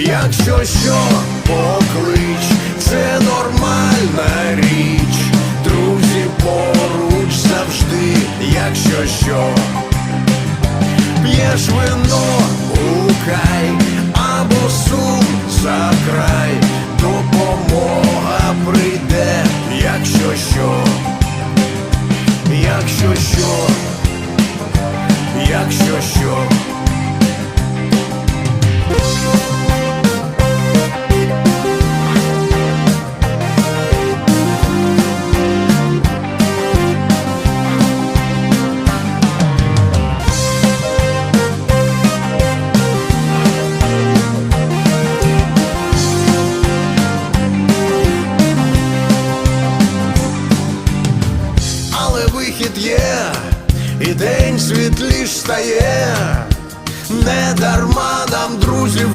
Якщо що, поклич, це нормальна річ, друзі поруч завжди, якщо що, п'єш вино у кай або сум за край, допомога прийде, якщо що, якщо що, якщо що. вихід є, і день світліш стає, не дарма нам друзів.